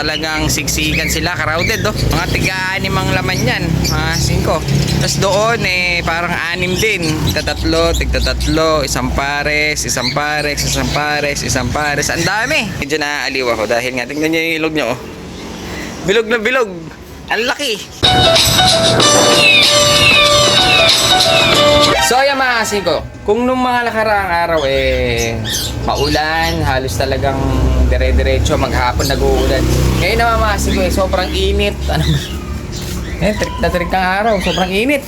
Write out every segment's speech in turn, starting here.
talagang siksikan sila, crowded oh. Mga tiga-anim ang laman yan, mga singko. Tapos doon eh, parang anim din. Tigtatatlo, tigtatatlo, isang pares, isang pares, isang pares, isang pares. Ang dami. Medyo naaaliw ako dahil nga, tingnan nyo yung ilog nyo oh. Bilog na bilog. Ang laki. So ayan mga kasiko, kung nung mga nakaraang araw eh maulan, halos talagang dire-diretso maghapon nag-uulan. Ngayon naman mga kasiko eh sobrang init. Ano? Eh, trick na trick ang araw, sobrang init.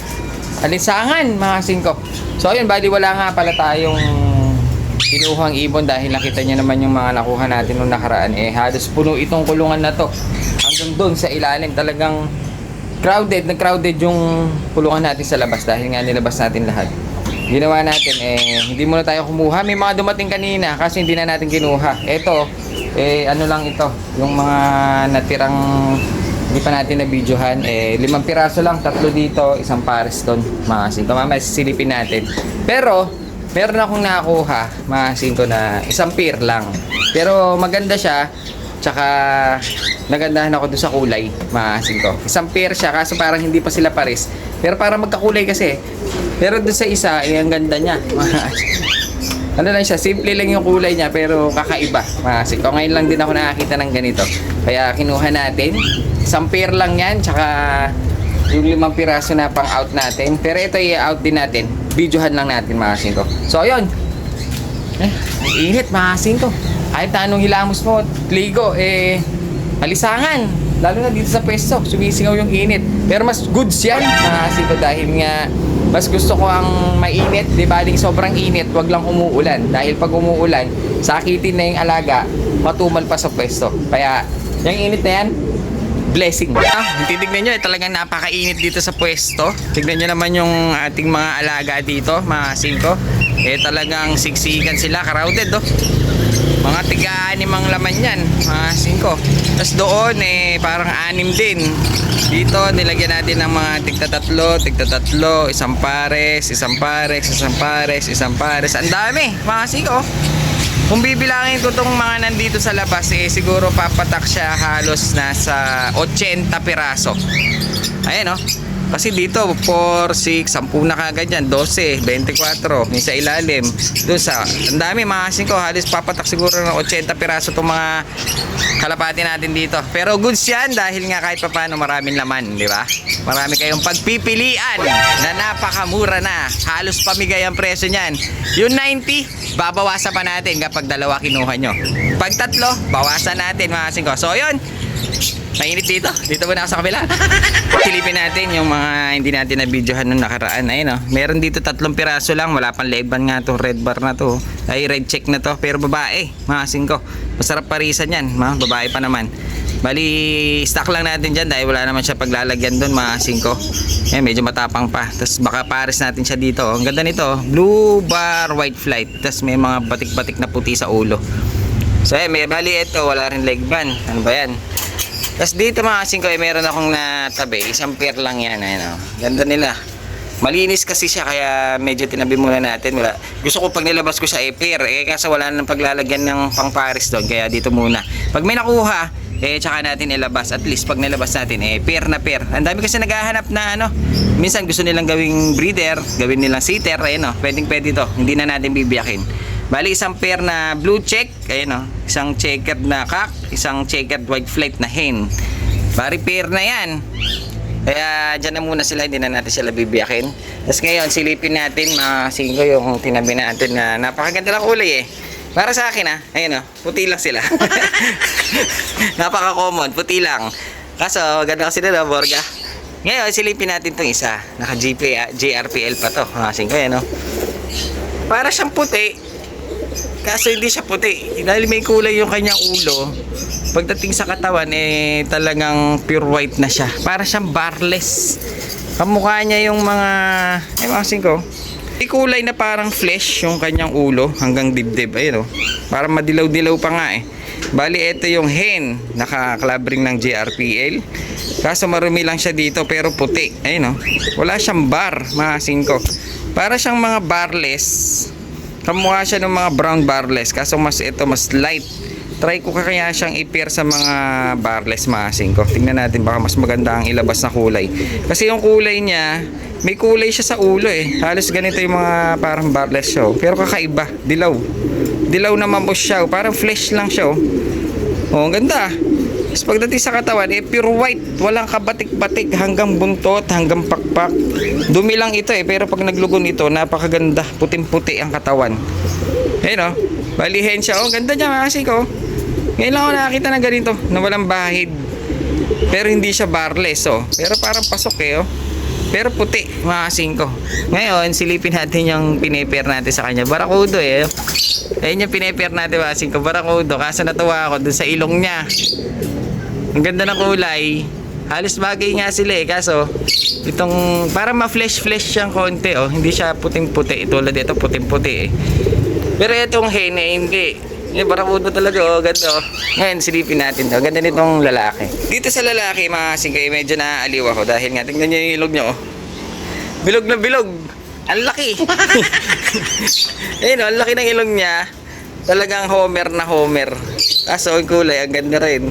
Alisangan mga kasiko. So ayun, bali wala nga pala tayong kinuhang ibon dahil nakita niyo naman yung mga nakuha natin nung nakaraan eh halos puno itong kulungan na to hanggang doon sa ilalim talagang crowded na crowded yung kulungan natin sa labas dahil nga nilabas natin lahat ginawa natin eh hindi muna tayo kumuha. May mga dumating kanina kasi hindi na natin kinuha. Eto eh ano lang ito yung mga natirang hindi pa natin na videohan eh limang piraso lang tatlo dito isang pares doon mga singko mamaya sisilipin natin. Pero meron akong nakuha mga singko na isang pair lang. Pero maganda siya Tsaka nagandahan ako doon sa kulay, maasin ko. Isang pair siya kaso parang hindi pa sila pares. Pero parang magkakulay kasi. Pero doon sa isa, eh, ang ganda niya. ano lang siya, simple lang yung kulay niya pero kakaiba. Maasin ko. Ngayon lang din ako nakakita ng ganito. Kaya kinuha natin. Isang pair lang yan, tsaka yung limang piraso na pang out natin. Pero ito i-out din natin. Videohan lang natin maasin ko. So, ayun. Eh, init, maasin ko. Kahit na anong hilamos mo, ligo, eh, alisangan. Lalo na dito sa pwesto, sumisingaw yung init. Pero mas goods yan, ko, dahil nga, mas gusto ko ang mainit, di ba? Ding sobrang init, wag lang umuulan. Dahil pag umuulan, sakitin na yung alaga, matumal pa sa pwesto. Kaya, yung init na yan, blessing. Ah, titignan nyo, eh, talagang napakainit dito sa pwesto. Tignan nyo naman yung ating mga alaga dito, mga singko. Eh, talagang siksikan sila, crowded, oh. Mga tiga-anim ang laman yan, mga singko. Tapos doon, eh, parang anim din. Dito, nilagyan natin ng mga tigtatatlo, tigtatatlo, isang pares, isang pares, isang pares, isang pares. Ang dami, mga singko. Kung bibilangin ko tong mga nandito sa labas, eh, siguro papatak siya halos nasa 80 piraso. Ayan, oh. Kasi dito, 4, 6, 10 na kagad yan, 12, 24, yung sa ilalim. Doon sa, ang dami mga kasing ko, halos papatak siguro ng 80 piraso itong mga kalapati natin dito. Pero goods yan dahil nga kahit papano maraming laman, di ba? Marami kayong pagpipilian na napakamura na. Halos pamigay ang presyo niyan. Yung 90, babawasan pa natin kapag dalawa kinuha nyo. Pag tatlo, bawasan natin mga kasing ko. So, yun. Mainit dito. Dito muna ako sa kabila. Silipin natin yung mga hindi natin na videohan nung nakaraan. Ayun oh. Meron dito tatlong piraso lang. Wala pang leban nga to. Red bar na to. Ay red check na to. Pero babae. Mga singko. Masarap parisan yan. Mga babae pa naman. Bali, stock lang natin dyan dahil wala naman siya paglalagyan doon mga singko. Eh, medyo matapang pa. Tapos baka pares natin siya dito. Ang ganda nito. oh. Blue bar white flight. Tapos may mga batik-batik na puti sa ulo. So, eh, may bali ito. Wala rin leg band. Ano ba yan? Tapos dito mga kasing ko, eh, meron akong natabi. Isang pair lang yan. Ayun, oh. Ganda nila. Malinis kasi siya kaya medyo tinabi muna natin. Wala. Gusto ko pag nilabas ko siya eh pair. Eh kasi wala nang paglalagyan ng pang pares doon. Kaya dito muna. Pag may nakuha, eh tsaka natin ilabas. At least pag nilabas natin, eh pair na pair. Ang dami kasi naghahanap na ano. Minsan gusto nilang gawing breeder, gawin nilang sitter. Ayun oh, pwedeng pwede to. Hindi na natin bibiyakin. Bali isang pair na blue check, ayun oh, isang checkered na cock, isang checkered white flight na hen. Bari pair na 'yan. Kaya dyan na muna sila, hindi na natin sila bibiyakin. Tapos ngayon, silipin natin mga singko yung tinabi natin na napakaganda lang kulay eh. Para sa akin ah, ayun oh, puti lang sila. Napaka-common, puti lang. Kaso, ganda kasi nila, Borga. Ngayon, silipin natin itong isa. Naka GP, ah, JRPL pa to. Mga singko yan oh. Para siyang puti, Kaso hindi siya puti. Dahil may kulay yung kanyang ulo. Pagdating sa katawan, eh, talagang pure white na siya. Para siyang barless. Kamukha niya yung mga... Ay, mga singko. May kulay na parang flesh yung kanyang ulo hanggang dibdib. Ayun, oh. Parang madilaw-dilaw pa nga eh. Bali, ito yung hen. Nakaklabring ng JRPL. Kaso marumi lang siya dito pero puti. Ayun, oh. Wala siyang bar, mga singko. Para siyang mga barless Kamukha siya ng mga brown barless kaso mas ito mas light try ko kaya siyang i-pair sa mga barless masing ko. Tingnan natin baka mas maganda ang ilabas na kulay. Kasi yung kulay niya, may kulay siya sa ulo eh. Halos ganito yung mga parang barless show. Pero kakaiba, dilaw. Dilaw na mambos siya. oh. Parang flesh lang siya oh. Oh, ang ganda. Tapos pagdating sa katawan, eh, pure white. Walang kabatik-batik hanggang buntot, hanggang pakpak. Dumi lang ito eh, pero pag naglugon ito, napakaganda. Puting-puti ang katawan. Ayun oh. Balihen siya. Oh, ganda niya kasi ko. Ngayon lang ako nakakita na ganito, na walang bahid. Pero hindi siya barless oh. Pero parang pasok eh oh. Pero puti, mga kasing ko. Ngayon, silipin natin yung pinepair natin sa kanya. Barakudo eh. Ayun yung pinepair natin, mga kasing ko. Barakudo. Kaso natuwa ako dun sa ilong niya. Ang ganda ng kulay. Halos bagay nga sila eh. Kaso, itong parang ma-flesh-flesh siyang konti oh. Hindi siya puting-puti. Tulad ito, puting-puti eh. Pero itong hen eh, hindi. Yung barakudo talaga oh, ganda oh. Ngayon, silipin natin to. Ganda nitong lalaki. Dito sa lalaki, mga singkay, medyo naaaliw ako dahil nga, tingnan niyo yung ilog niya oh. Bilog na bilog. Ang laki. Ayun oh, ang laki ng ilong niya. Talagang homer na homer. Kaso yung kulay, ang ganda rin.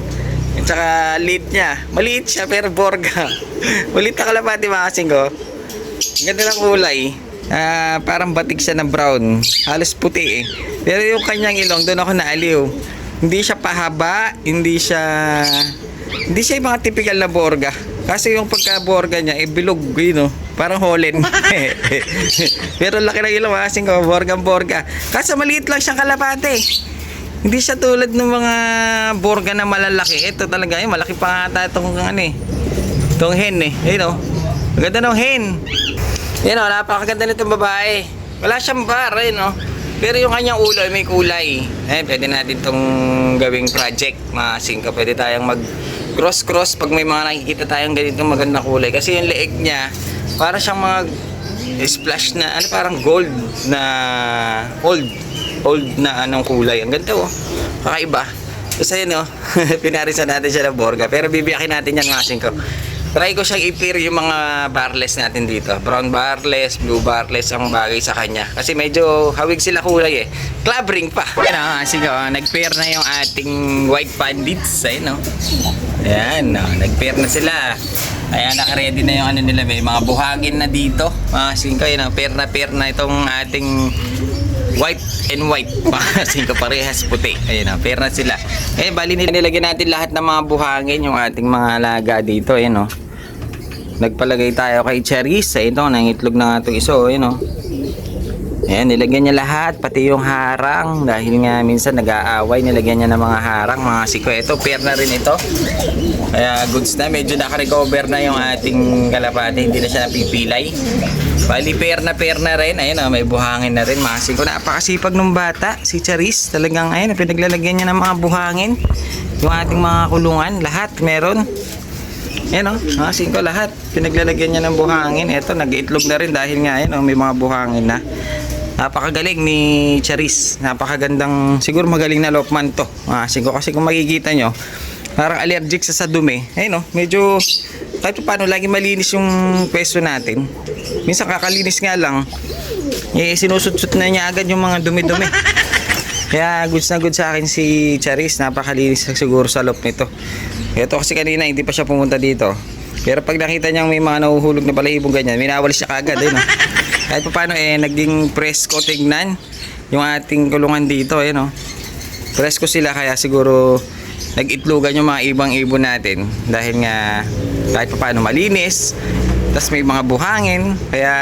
At saka lead niya. Maliit siya pero borga. Maliit na kalapati mga kasing ko. Ang ganda ng kulay. Ah, parang batik siya na brown. Halos puti eh. Pero yung kanyang ilong, doon ako naaliw. Hindi siya pahaba, hindi siya hindi siya yung mga typical na borga. Kasi yung pagka borga niya, eh bilog, yun know, parang holen. Pero laki ng ilong, kasing ko, borgang borga. Kaso maliit lang siyang kalapate. Hindi siya tulad ng mga borga na malalaki. Ito talaga, eh, malaki pa nga itong ano eh. Itong hen eh. Ayun oh. Ang ng hen. Yan o, napakaganda nitong babae. Wala siyang bar, ayun o. Pero yung kanyang ulo ay may kulay. Eh, pwede natin itong gawing project, mga singka. Pwede tayong mag cross-cross pag may mga nakikita tayong ganitong maganda kulay. Kasi yung leeg niya, para siyang mga splash na, ano parang gold na old. Old na anong kulay. Ang ganda oh. Kakaiba. Tapos ayun oh, pinarisan natin siya ng borga. Pero bibiyakin natin yan mga singko. Try ko siyang i-pair yung mga barless natin dito. Brown barless, blue barless ang bagay sa kanya. Kasi medyo hawig sila kulay eh. Club ring pa. Yan o, sige o, nag-pair na yung ating white pandits. Ayun o. Ayan o, nag-pair na sila. Ayan, naka-ready na yung ano nila. May mga buhangin na dito. Mga singko, yun o, pair na pair na itong ating white and white. Kasi ko parehas puti. Ayun na, pair na sila. Eh, bali nil- nilagyan natin lahat ng mga buhangin, yung ating mga alaga dito. Ayun o. Nagpalagay tayo kay Cherise. Ito, nangitlog na nga itong iso. Ayun o. Ayan, nilagyan niya lahat, pati yung harang. Dahil nga minsan nag-aaway, nilagyan niya ng mga harang, mga siko. Ito, pair na rin ito. Kaya goods na, medyo naka-recover na yung ating kalapate. Hindi na siya napipilay. Bali, pair na pair na rin. Ayun, oh, may buhangin na rin. Mga siko, napakasipag ng bata. Si Charis, talagang ayun, pinaglalagyan niya ng mga buhangin. Yung ating mga kulungan, lahat meron. Yan o, mga singko lahat. Pinaglalagyan niya ng buhangin. Ito, nag-iitlog na rin dahil nga yan, oh, may mga buhangin na. Napakagaling ni Charis. Napakagandang, siguro magaling na lopman to. Mga singko, kasi kung makikita nyo, parang allergic sa sa dumi. Ayun o, medyo, kahit pa paano, lagi malinis yung pwesto natin. Minsan kakalinis nga lang, eh, sinusutsut na niya agad yung mga dumi-dumi. Kaya goods na goods sa akin si Charis. Napakalinis siguro sa loob nito. Ito kasi kanina hindi pa siya pumunta dito. Pero pag nakita niyang may mga nahuhulog na balahibong ganyan, minawalis siya kagad. Eh, no? Kahit pa paano eh, naging press ko tignan yung ating kulungan dito. Eh, no? Press ko sila kaya siguro nag-itlogan yung mga ibang ibon natin. Dahil nga kahit pa paano malinis. Tapos may mga buhangin. Kaya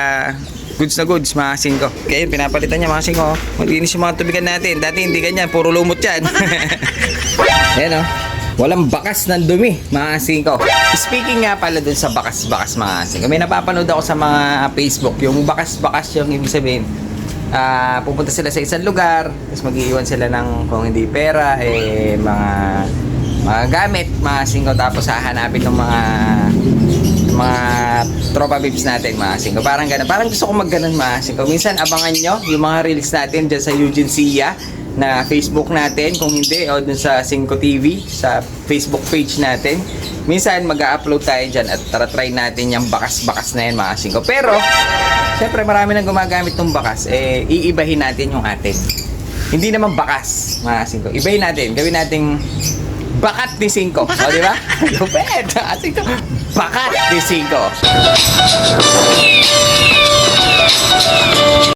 goods na goods mga singko. Kaya pinapalitan niya mga singko. Malinis yung mga tubigan natin. Dati hindi ganyan, puro lumot yan. Ayan o. Walang bakas ng dumi, mga singko. Speaking nga pala dun sa bakas-bakas, mga singko. May napapanood ako sa mga Facebook, yung bakas-bakas yung ibig sabihin. Ah, pupunta sila sa isang lugar, tapos mag-iiwan sila ng kung hindi pera, eh, mga mga gamit, mga singko, tapos hahanapin ng mga mga tropa babes natin mga singko. Parang ganun. Parang gusto ko mag-ganun mga singko. Minsan abangan nyo yung mga reels natin dyan sa Eugene Sia na Facebook natin. Kung hindi, o dun sa Singko TV, sa Facebook page natin. Minsan mag-upload tayo dyan at tara try natin yung bakas-bakas na yan mga singko. Pero, syempre marami nang gumagamit ng bakas. Eh, iibahin natin yung atin. Hindi naman bakas, mga singko. Ibayin natin. Gawin nating bakat ni singko. O, di ba? Lupet! Asing to. Bakat ni singko.